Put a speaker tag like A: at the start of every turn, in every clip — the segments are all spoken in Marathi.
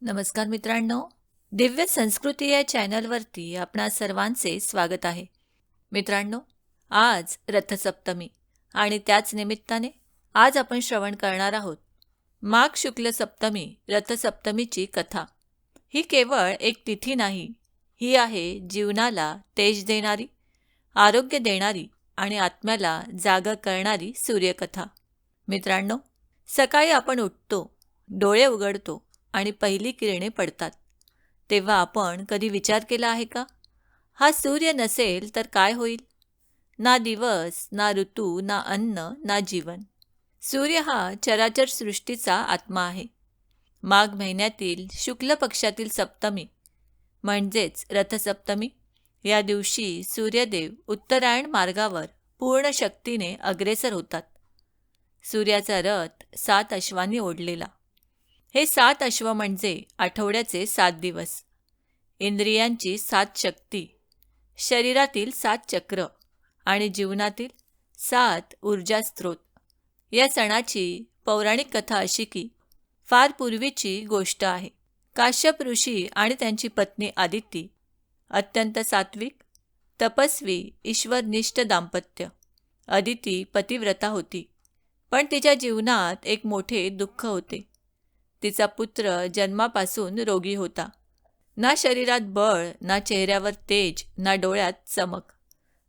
A: नमस्कार मित्रांनो दिव्य संस्कृती या चॅनलवरती आपणा सर्वांचे स्वागत आहे. मित्रांनो आज रथसप्तमी आणि त्याच निमित्ताने आज आपण श्रवण करणार आहोत. माघ शुक्ल सप्तमी रथसप्तमीची कथा. ही केवळ एक तिथी नाही ही आहे जीवनाला तेज देणारी आरोग्य देणारी आणि आत्म्याला जागा करणारी सूर्यकथा. मित्रांनो सकाळी आपण उठतो डोळे उघडतो आणि पहिली किरणे पडतात. तेव्हा आपण कधी विचार केला आहे का? हा सूर्य नसेल तर काय होईल? ना दिवस ना ऋतू ना अन्न ना जीवन. सूर्य हा चराचर सृष्टीचा आत्मा आहे. माघ महिन्यातील शुक्ल पक्षातील सप्तमी म्हणजेच रथसप्तमी या दिवशी सूर्यदेव उत्तरायण मार्गावर पूर्ण शक्तीने अग्रेसर होतात. सूर्याचा रथ सात अश्वांनी ओढलेला. हे सात अश्व म्हणजे आठवड्याचे सात दिवस. इंद्रियांची सात शक्ती. शरीरातील सात चक्र आणि जीवनातील सात ऊर्जा स्त्रोत या सणाची पौराणिक कथा अशी की फार पूर्वीची गोष्ट आहे. काश्यप ऋषी आणि त्यांची पत्नी आदिती अत्यंत सात्विक तपस्वी ईश्वरनिष्ठ दाम्पत्य. अदिती पतिव्रता होती पण तिच्या जीवनात एक मोठे दुःख होते. तिचा पुत्र जन्मापासून रोगी होता. ना शरीरात बळ ना चेहऱ्यावर तेज ना डोळ्यात चमक.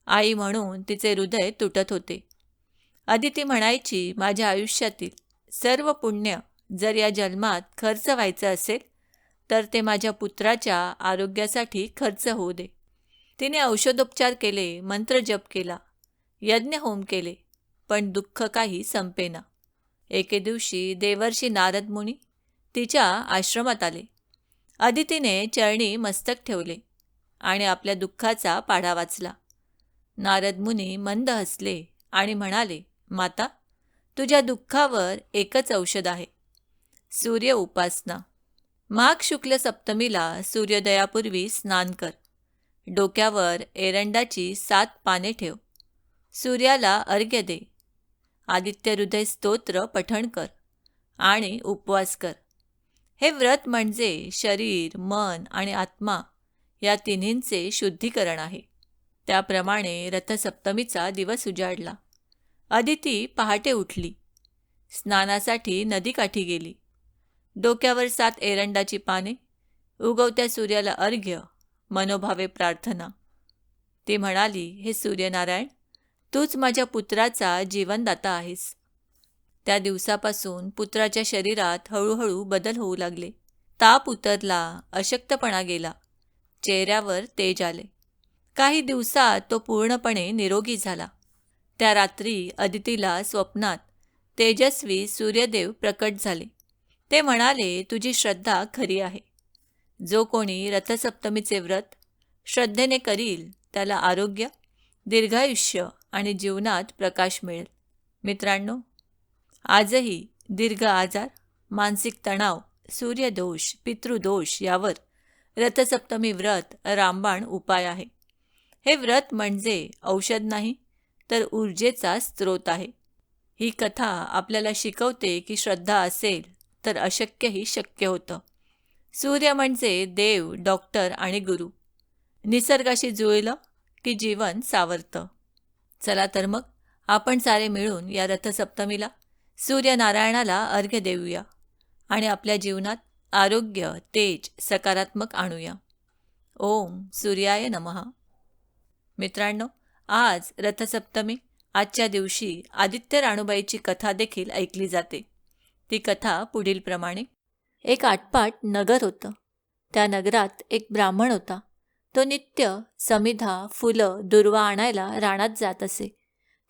A: आई म्हणून तिचे हृदय तुटत होते. अदिती म्हणायची माझ्या आयुष्यातील सर्व पुण्य जर या जन्मात खर्च व्हायचं असेल तर ते माझ्या पुत्राच्या आरोग्यासाठी खर्च होऊ दे. तिने औषधोपचार केले मंत्र जप केला यज्ञ होम केले पण दुःख काही संपेना. एके दिवशी देवर्षी नारद मुनी तिच्या आश्रमात आले. अदितीने चरणी मस्तक ठेवले आणि आपल्या दुःखाचा पाढा वाचला. नारद मुनी मंद हसले आणि म्हणाले माता तुझ्या दुःखावर एकच औषध आहे सूर्य उपासना. माघ शुक्ल सप्तमीला सूर्योदयापूर्वी स्नान कर. डोक्यावर एरंडाची सात पाने ठेव. सूर्याला अर्घ्य दे. आदित्य हृदय स्तोत्र पठण कर आणि उपवास कर. हे व्रत म्हणजे शरीर मन आणि आत्मा या तिन्हींचे शुद्धीकरण आहे. त्याप्रमाणे रथसप्तमीचा दिवस उजाडला. अदिती पहाटे उठली. स्नानासाठी नदीकाठी गेली. डोक्यावर सात एरंडाची पाने उगवत्या सूर्याला अर्घ्य मनोभावे प्रार्थना. ती म्हणाली हे सूर्यनारायण तूच माझ्या पुत्राचा जीवनदाता आहेस. त्या दिवसापासून पुत्राच्या शरीरात हळूहळू बदल होऊ लागले. ताप उतरला अशक्तपणा गेला. चेहऱ्यावर तेज आले. काही दिवसात तो पूर्णपणे निरोगी झाला. त्या रात्री अदितीला स्वप्नात तेजस्वी सूर्यदेव प्रकट झाले. ते म्हणाले तुझी श्रद्धा खरी आहे. जो कोणी रथसप्तमीचे व्रत श्रद्धेने करील त्याला आरोग्य दीर्घायुष्य आणि जीवनात प्रकाश मिळेल. मित्रांनो आजही दीर्घ आजार मानसिक तणाव सूर्यदोष पितृदोष यावर रथसप्तमी व्रत रामबाण उपाय आहे. हे व्रत म्हणजे औषध नाही तर ऊर्जेचा स्रोत आहे. ही कथा आपल्याला शिकवते की श्रद्धा असेल तर अशक्यही शक्य होतं. सूर्य म्हणजे देव डॉक्टर आणि गुरु. निसर्गाशी जुळलं की जीवन सावरतं. चला तर मग आपण सारे मिळून या रथसप्तमीला सूर्यनारायणाला अर्घ्य देऊया आणि आपल्या जीवनात आरोग्य तेज सकारात्मक आणूया. ओम सूर्याय नमहा मित्रांनो आज रथसप्तमी आजच्या दिवशी आदित्य राणूबाईची कथा देखील ऐकली जाते. ती कथा पुढीलप्रमाणे एक आटपाट नगर होतं. त्या नगरात एक ब्राह्मण होता. तो नित्य समिधा फुलं दुर्वा आणायला रानात जात असे.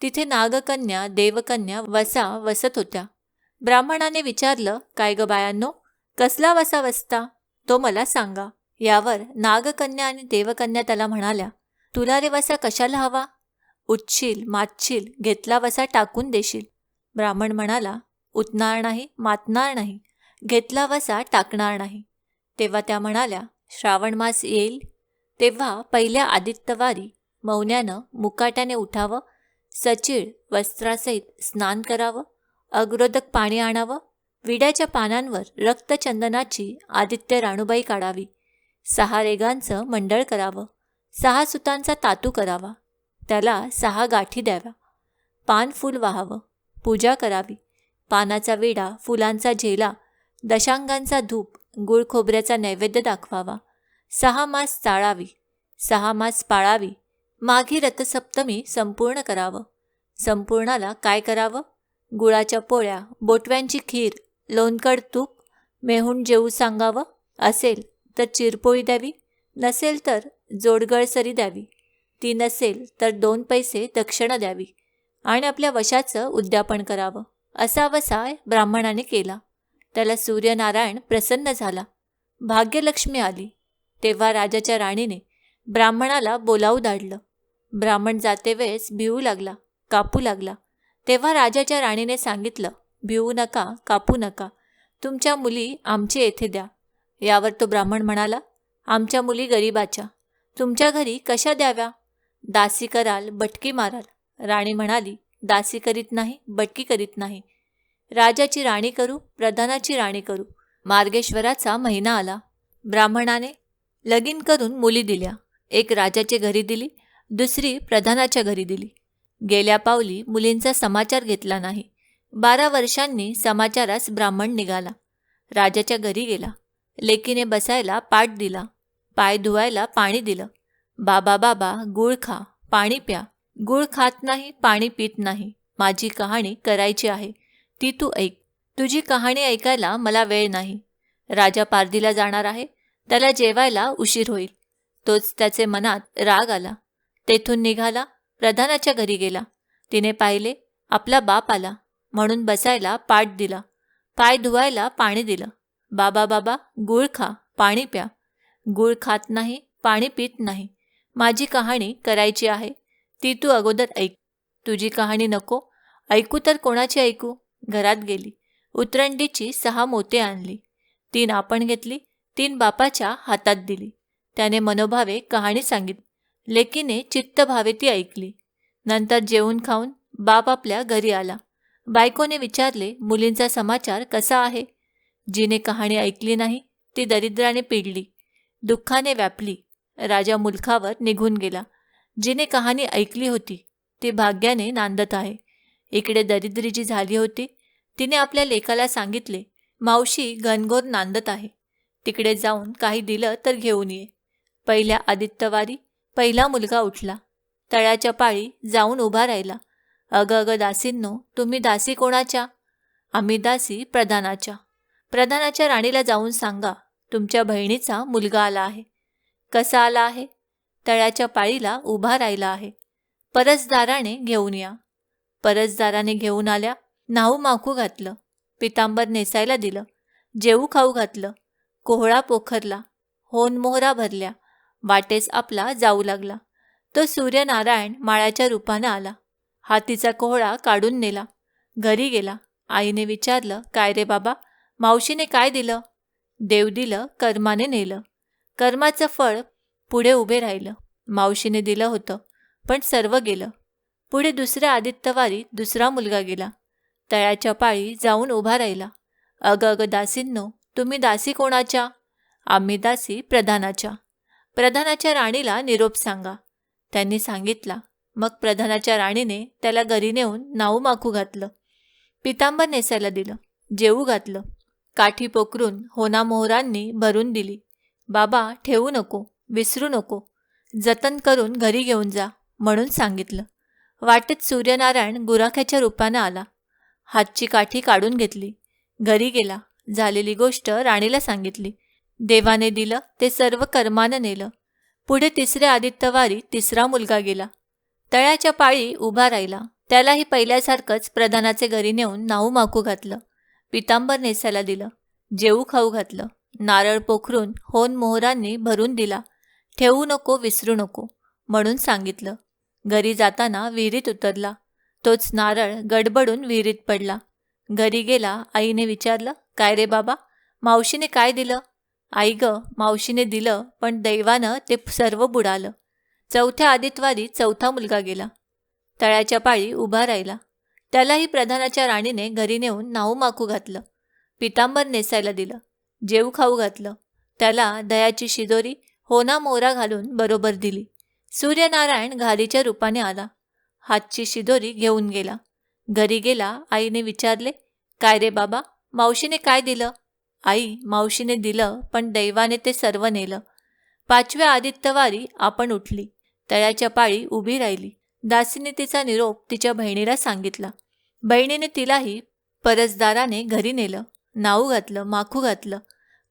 A: तिथे नागकन्या देवकन्या वसा वसत होत्या. ब्राह्मणाने विचारलं काय ग बायांनो कसला वसा वसता? तो मला सांगा. यावर नागकन्या आणि देवकन्या त्याला म्हणाल्या तुला रे वसा कशाला हवा? उठशील मातशील घेतला वसा टाकून देशील. ब्राह्मण म्हणाला उतणार नाही मातणार नाही घेतला वसा टाकणार नाही. तेव्हा त्या म्हणाल्या श्रावण मास येईल. तेव्हा पहिल्या आदित्यवारी मौन्यानं मुकाट्याने उठावं सचिळ वस्त्रासहित स्नान करावं अग्रोदक पाणी आणावं विड्याच्या पानांवर रक्तचंदनाची आदित्य राणूबाई काढावी सहा रेगांचं मंडळ करावं सहा सुतांचा तातू करावा त्याला सहा गाठी द्याव्या पान फूल वाहावं पूजा करावी पानाचा विडा फुलांचा झेला दशांगांचा धूप गुळ खोबऱ्याचा नैवेद्य दाखवावा सहा मास चाळावी सहा मास पाळावी माघी रथसप्तमी संपूर्ण करावं. संपूर्णाला काय करावं? गुळाच्या पोळ्या बोटव्यांची खीर लोणकड तूप मेहून जेवू सांगावं? असेल तर चिरपोळी द्यावी नसेल तर जोडगळसरी द्यावी ती नसेल तर दोन पैसे दक्षिणा द्यावी आणि आपल्या वशाचं उद्यापन करावं. असा वसाय ब्राह्मणाने केला. त्याला सूर्यनारायण प्रसन्न झाला. भाग्यलक्ष्मी आली. तेव्हा राजाच्या राणीने ब्राह्मणाला बोलावू धाडलं. ब्राह्मण जातेवेळेस भिवू लागला कापू लागला. तेव्हा राजाच्या राणीने सांगितलं भिवू नका कापू नका. तुमच्या मुली आमचे येथे द्या. यावर तो ब्राह्मण म्हणाला आमच्या मुली गरीबाच्या. तुमच्या घरी कशा द्याव्या? दासी कराल बटकी माराल. राणी म्हणाली दासी करीत नाही बटकी करीत नाही. राजाची राणी करू प्रधानाची राणी करू. मार्गेश्वराचा महिना आला. ब्राह्मणाने लगीन करून मुली दिल्या. एक राजाचे घरी दिली दुसरी प्रधानाच्या घरी दिली. गेल्या पावली मुलींचा समाचार घेतला नाही. बारा वर्षांनी समाचारास ब्राह्मण निघाला. राजाच्या घरी गेला. लेकीने बसायला पाठ दिला. पाय धुवायला पाणी दिलं. बाबा बाबा गुळ खा पाणी प्या. गुळ खात नाही पाणी पित नाही. माझी कहाणी करायची आहे. ती तू ऐक. तुझी कहाणी ऐकायला मला वेळ नाही. राजा पारदीला जाणार आहे. त्याला जेवायला उशीर होईल. तोच त्याचे मनात राग आला. तेथून निघाला प्रधानाच्या घरी गेला. तिने पाहिले आपला बाप आला म्हणून बसायला पाठ दिला. पाय धुवायला पाणी दिलं. बाबा बाबा गुळ खा पाणी प्या. गुळ खात नाही पाणी पित नाही. माझी कहाणी करायची आहे. ती तू अगोदर ऐक. तुझी कहाणी नको. ऐकू तर कोणाची ऐकू? घरात गेली. उतरंडीची सहा मोते आणली. तीन आपण घेतली तीन बापाच्या हातात दिली. त्याने मनोभावे कहाणी सांगितली लेकीने चित्तभावे ती ऐकली. नंतर जेवून खाऊन बाप आपल्या घरी आला. बायकोने विचारले मुलींचा समाचार कसा आहे जिने कहाणी ऐकली नाही ती दरिद्राने पिडली. दुःखाने व्यापली. राजा मुलखावर निघून गेला. जिने कहाणी ऐकली होती ती भाग्याने नांदत आहे. इकडे दरिद्री जी झाली होती. तिने आपल्या लेकाला सांगितले मावशी घनघोर नांदत आहे. तिकडे जाऊन काही दिलं तर घेऊन ये. पहिल्या आदित्यवारी पहिला मुलगा उठला. तळ्याच्या पाळी जाऊन उभा राहिला. अगं अगं दासींनो तुम्ही दासी कोणाच्या? आम्ही दासी प्रधानाच्या. प्रधानाच्या राणीला जाऊन सांगा तुमच्या बहिणीचा मुलगा आला आहे. कसा आला आहे? तळ्याच्या पाळीला उभा राहिला आहे. परसदाराने घेऊन या. परसदाराने घेऊन आल्या नाहू माखू घातलं. पितांबर नेसायला दिलं. जेवू खाऊ घातलं. कोहळा पोखरला. होन मोहरा भरल्या. वाटेस आपला जाऊ लागला. तो सूर्यनारायण माळ्याच्या रूपानं आला. हातीचा कोहळा काढून नेला. घरी गेला. आईने विचारलं काय रे बाबा मावशीने काय दिलं? देव दिलं कर्माने नेलं. कर्माचं फळ पुढे उभे राहिलं. मावशीने दिलं होतं पण सर्व गेलं. पुढे दुसऱ्या आदित्यवारी दुसरा मुलगा गेला. तळ्याच्या पाळी जाऊन उभा राहिला. अग अग दासींनो तुम्ही दासी कोणाच्या? आम्ही दासी प्रधानाच्या. प्रधानाच्या राणीला निरोप सांगा. त्यांनी सांगितला. मग प्रधानाच्या राणीने त्याला घरी नेऊन नाऊ माखू घातलं. पितांबर नेसायला दिलं. जेवू घातलं. काठी पोकरून होनामोहरांनी भरून दिली. बाबा ठेवू नको. विसरू नको. जतन करून घरी घेऊन जा म्हणून सांगितलं. वाटेत सूर्यनारायण गुराख्याच्या रूपानं आला. हातची काठी काढून घेतली. घरी गेला. झालेली गोष्ट राणीला सांगितली. देवाने दिलं ते सर्व कर्मानं नेलं. पुढे तिसऱ्या आदित्यवारी तिसरा मुलगा गेला. तळ्याच्या पाळी उभा राहिला. त्यालाही पहिल्यासारखंच प्रधानाचे घरी नेऊन नाऊ माकू घातलं. पितांबर नेसायला दिलं. जेवू खाऊ घातलं. नारळ पोखरून होन मोहरांनी भरून दिला. ठेवू नको विसरू नको म्हणून सांगितलं. घरी जाताना विहिरीत उतरला. तोच नारळ गडबडून विहिरीत पडला. घरी गेला आईने विचारलं काय रे बाबा? मावशीने काय दिलं? आई ग मावशीने दिलं पण दैवानं ते सर्व बुडालं. चौथ्या आदितवारी चौथा मुलगा गेला. तळ्याच्या पाळी उभा राहिला. त्यालाही प्रधानाच्या राणीने घरी नेऊन नाऊ माकू घातलं. पितांबर नेसायला दिलं. जेऊ खाऊ घातलं. त्याला दयाची शिदोरी होना मोरा घालून बरोबर दिली. सूर्यनारायण घालीच्या रूपाने आला. हातची शिदोरी घेऊन गेला. घरी गेला आईने विचारले काय रे बाबा मावशीने काय दिलं? आई मावशीने दिलं पण दैवाने ते सर्व नेलं. पाचव्या आदित्यवारी आपण उठली. तळ्याच्या पाळी उभी राहिली. दासीने तिचा निरोप तिच्या बहिणीला सांगितला. बहिणीने तिलाही परसदाराने घरी नेलं. नाऊ घातलं माखू घातलं.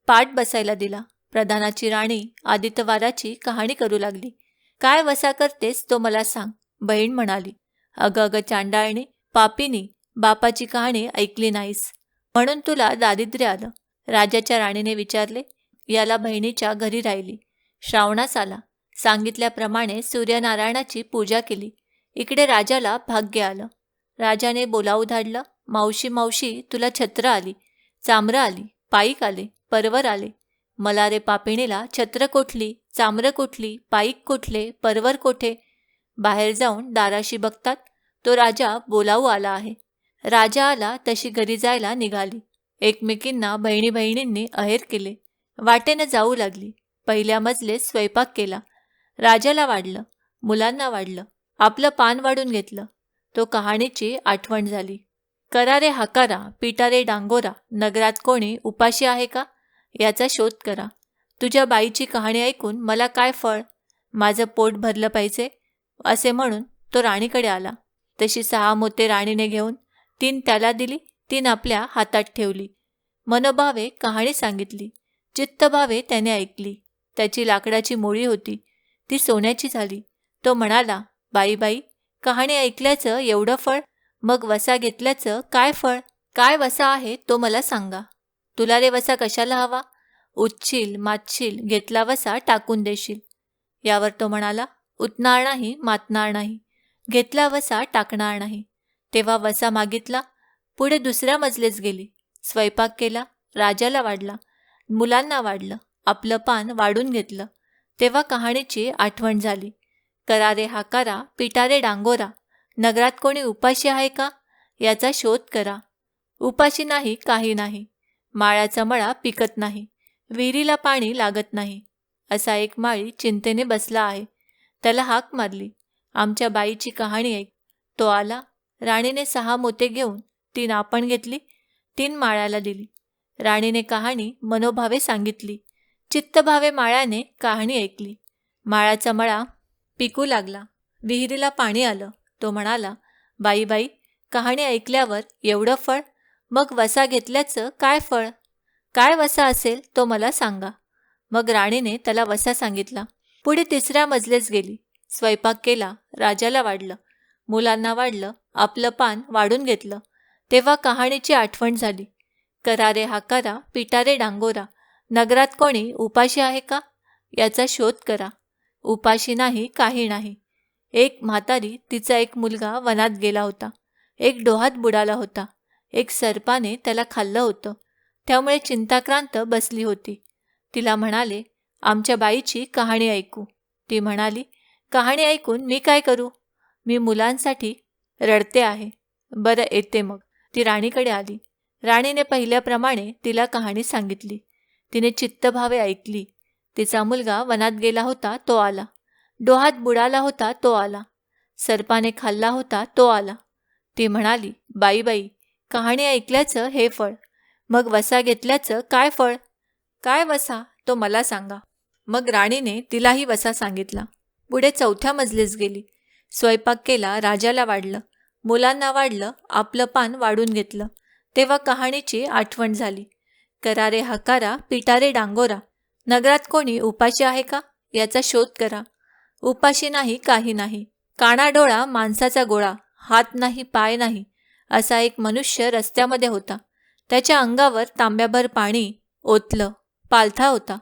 A: पाठ बसायला दिला. प्रधानाची राणी आदित्यवाराची कहाणी करू लागली. काय वसा करतेस तो मला सांग बहीण म्हणाली. अगं अगं चांडाळणी पापीनी बापाची कहाणी ऐकली नाहीस. म्हणून तुला दारिद्र्य आलं. राजाच्या राणीने विचारले याला बहिणीच्या घरी राहिली. श्रावणास आला. सांगितल्याप्रमाणे सूर्यनारायणाची पूजा केली. इकडे राजाला भाग्य आलं. राजाने बोलावू धाडलं मावशी मावशी तुला छत्र आली. चामरं आली. पाईक आले. परवर आले. मला रे पापिणीला छत्र कोठली? चामरं कोठली? पाईक कोठले? परवर कोठे? बाहेर जाऊन दाराशी बघतात. तो राजा बोलावू आला आहे. राजा आला तशी घरी जायला निघाली. एकमेकींना बहिणी बहिणींनी अहेर केले. वाटेनं जाऊ लागली. पहिल्या मजलेत स्वयंपाक केला. राजाला वाढलं. मुलांना वाढलं. आपलं पान वाढून घेतलं. तो कहाणीची आठवण झाली. करारे हाकारा पिटारे डांगोरा नगरात कोणी उपाशी आहे का? याचा शोध करा. तुझ्या बाईची कहाणी ऐकून मला काय फळ? माझं पोट भरलं पाहिजे? असे म्हणून तो राणीकडे आला. तशी सहा मोते राणीने घेऊन तीन त्याला दिली. तीन आपल्या हातात ठेवली. मनोभावे कहाणी सांगितली. चित्तभावे त्याने ऐकली. त्याची लाकडाची मोळी होती. ती सोन्याची झाली. तो म्हणाला बाई बाई कहाणी ऐकल्याचं एवढं फळ? मग वसा घेतल्याचं काय फळ? काय वसा आहे तो मला सांगा. तुला रे वसा कशाला हवा? उच्चील मातशील घेतला वसा टाकून देशील. यावर तो म्हणाला उतणार नाही मातणार नाही. घेतला वसा टाकणार नाही. तेव्हा वसा मागितला पुढे दुसऱ्या मजलेच गेली. स्वयंपाक केला राजाला वाढला. मुलांना वाढलं. आपलं पान वाढून घेतलं. तेव्हा कहाणीची आठवण झाली. करारे हाकारा पिटारे डांगोरा. नगरात कोणी उपाशी आहे का? याचा शोध करा. उपाशी नाही काही नाही. माळ्याचा मळा पिकत नाही. विहिरीला पाणी लागत नाही. असा एक माळी चिंतेने बसला आहे. त्याला हाक मारली. आमच्या बाईची कहाणी ऐक. तो आला. राणीने सहा मोते घेऊन तीन आपण घेतली तीन माळ्याला दिली. राणीने कहाणी मनोभावे सांगितली. चित्तभावे माळ्याने कहाणी ऐकली. माळ्याचा मळा पिकू लागला. विहिरीला पाणी आलं. तो म्हणाला बाई बाई कहाणी ऐकल्यावर एवढं फळ? मग वसा घेतल्याचं काय फळ? काय वसा असेल तो मला सांगा. मग राणीने त्याला वसा सांगितला. पुढे तिसऱ्या मजलेच गेली. स्वयंपाक केला. राजाला वाढलं. मुलांना वाढलं. आपलं पान वाढून घेतलं. तेव्हा कहाणीची आठवण झाली. करारे हाकारा पिटारे डांगोरा नगरात कोणी उपाशी आहे का? याचा शोध करा. उपाशी नाही काही नाही. एक म्हातारी तिचा एक मुलगा वनात गेला होता. एक डोहात बुडाला होता. एक सर्पाने त्याला खाल्लं होतं. त्यामुळे चिंताक्रांत बसली होती. तिला म्हणाले आमच्या बाईची कहाणी ऐकू. ती म्हणाली कहाणी ऐकून मी काय करू? मी मुलांसाठी रडते आहे. बरं येते मग. ती राणीकडे आली. राणीने पहिल्याप्रमाणे तिला कहाणी सांगितली. तिने चित्तभावे ऐकली. तिचा मुलगा वनात गेला होता तो आला. डोहात बुडाला होता तो आला. सर्पाने खाल्ला होता तो आला. ती म्हणाली बाई बाई कहाणी ऐकल्याचं हे फळ. मग वसा घेतल्याचं काय फळ? काय वसा? तो मला सांगा. मग राणीने तिलाही वसा सांगितला. पुढे चौथ्या मजलीस गेली. स्वयंपाक केला राजाला वाढलं. मुलांना वाढलं आपलं पान वाढून घेतलं. तेव्हा कहाणीची आठवण झाली. करारे हकारा पिटारे डांगोरा. नगरात कोणी उपाशी आहे का? याचा शोध करा. उपाशी नाही काही नाही. कानाडोळा माणसाचा गोळा. हात नाही पाय नाही. असा एक मनुष्य रस्त्यामध्ये होता. त्याच्या अंगावर तांब्याभर पाणी ओतलं. पालथा होता.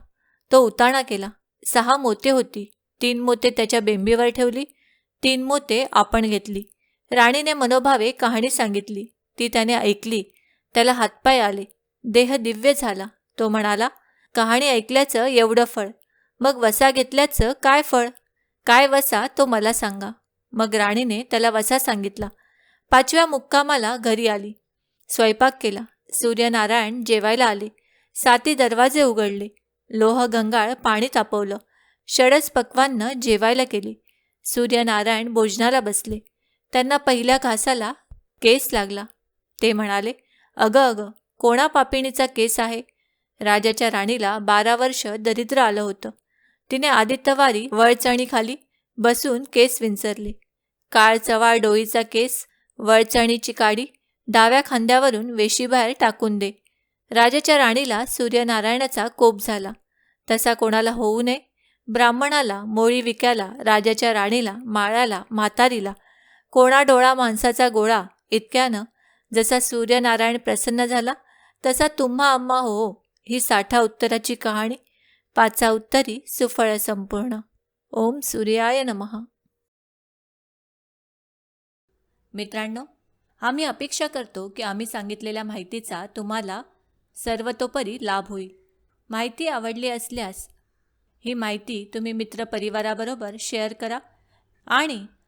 A: तो उताणा केला. सहा मोते होती. तीन मोते त्याच्या बेंबीवर ठेवली. तीन मोते आपण घेतली. राणीने मनोभावे कहाणी सांगितली. ती त्याने ऐकली. त्याला हातपाय आले. देह दिव्य झाला. तो म्हणाला कहाणी ऐकल्याचं एवढं फळ. मग वसा घेतल्याचं काय फळ? काय वसा तो मला सांगा. मग राणीने त्याला वसा सांगितला. पाचव्या मुक्कामाला घरी आली. स्वयंपाक केला. सूर्यनारायण जेवायला आले. साती दरवाजे उघडले. लोह गंगाळ पाणी तापवलं. षडच पक्वांना जेवायला केले सूर्यनारायण भोजनाला बसले. त्यांना पहिल्या घासाला केस लागला. ते म्हणाले अगं अगं कोणा पापिणीचा केस आहे? राजाच्या राणीला बारा वर्ष दरिद्र आलं होतं. तिने आदित्यवारी वळचणीखाली बसून केस विंचरले. काळ चवाळ डोईचा केस वळचणीची काडी डाव्या खांद्यावरून वेशीबाहेर टाकून दे. राजाच्या राणीला सूर्यनारायणाचा कोप झाला. तसा कोणाला होऊ नये. ब्राह्मणाला मोळी विकायला राजाच्या राणीला माळाला म्हातारीला कोणा डोळा माणसाचा गोळा इतक्यानं. जसा सूर्यनारायण प्रसन्न झाला तसा तुम्हा आम्हा हो ही साठा उत्तराची कहाणी. पाचा उत्तरी सुफळ संपूर्ण. ओम सूर्याय नमः. मित्रांनो आम्ही अपेक्षा करतो की आम्ही सांगितलेल्या माहितीचा तुम्हाला सर्वतोपरी लाभ होईल. माहिती आवडली असल्यास ही माहिती तुम्ही मित्रपरिवाराबरोबर शेअर करा आणि